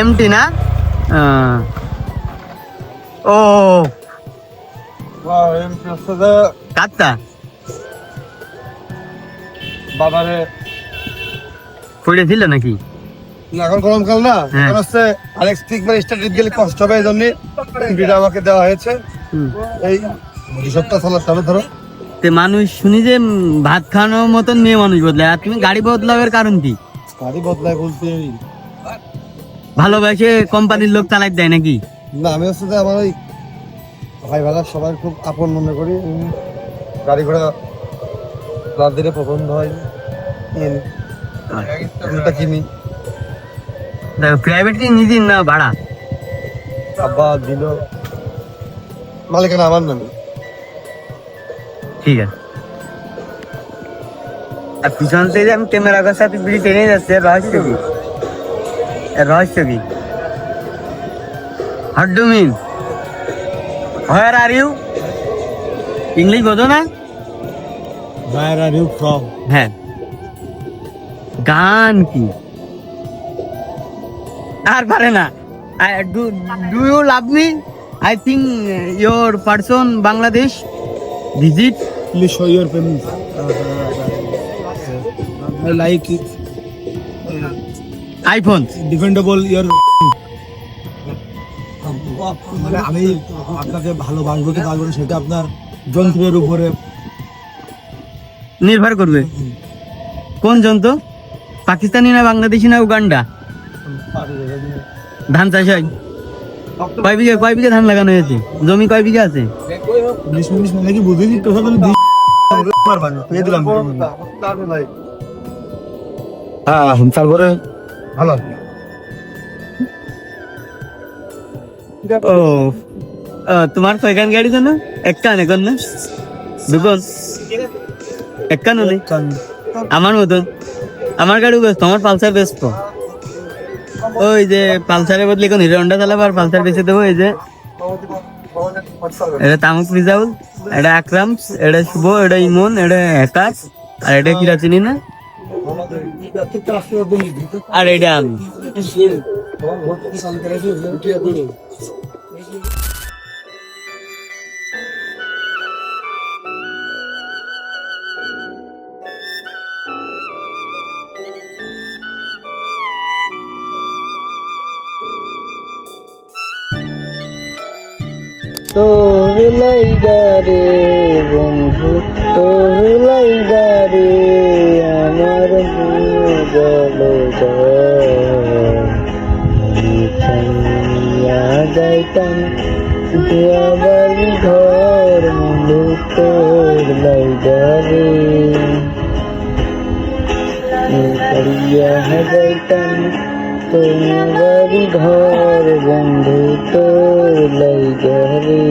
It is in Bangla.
এমটি না। ও। কাত্তা বাবারে। পড়েছিল নাকি? এখন গরমকাল না। হ্যাঁ। এখন হচ্ছে আরেক স্টিক মানে স্টার্ট গেলে কষ্ট হবে এই জন্য আমাকে দেওয়া হয়েছে। এই দু সপ্তাহ চলার তবে ধরো। মানুষ শুনি যে ভাত খাওয়ানোর মতন মেয়ে মানুষ বদলায়। আর তুমি গাড়ি বদলাবের কারণ কি? গাড়ি বদলায় বলতে ভালোবাসে কোম্পানির লোক চালাই দেয় নাকি? না আমি হচ্ছে যে আমার ওই ভাই ভাড়া সবাই খুব আপন মনে করি গাড়ি ঘোড়া রাত দিনে পছন্দ হয় উল্টা কিনি প্রাইভেট কি নিজের না ভাড়া? আব্বা দিল। মালিকানা আমার নামে। ঠিক আছে। আর পিছন থেকে আমি ক্যামেরা কাছে সাথে বিড়ি টেনে যাচ্ছে কি? এর রহস্য কি what do mean where are you English বোঝো না? Where are you from? হ্যাঁ। গান কি? আর পারে না। Do do you love me I think your person Bangladesh visit Please show your penis. I like it. IPhone. Defendable your মানে আমি আপনাকে ভালোবাসবো কি পারব সেটা আপনার যন্ত্রের উপরে নির্ভর করবে। কোন যন্ত্র? পাকিস্তানি না বাংলাদেশি না উগান্ডা? ধান চাষ হয়? কয় বিঘা কয় বিঘা ধান লাগানো হয়েছে? জমি কয় বিঘা আছে? মানে বুঝেছি তো দিলাম হ্যাঁ তারপরে ভালো। ও তোমার কয়খান গাড়ি তো না একখান এখন না? দুখন? একখান নেই? আমার মতন? আমার গাড়ি ব্যস্ত আমার পালসার ব্যস্ত ওই যে পালসারের বদলে এখন হিরো হন্ডা চালাবো আর পালসার বেঁচে দেবো এই যে। এটা তামুক রিজাউল এটা আকরাম এটা শুভ এটা ইমন এটা একাশ আর এটা কিরা চিনি না? আর এটা আমি। তোহলাই গারে বন্ধু তোহলাই গারে যাইতাম বাড়ি ঘর বন্ধু তোহলাই গারে করিয়া যাইতাম তোমার বাড়ি ঘর বন্ধু তোর লাই ঘরে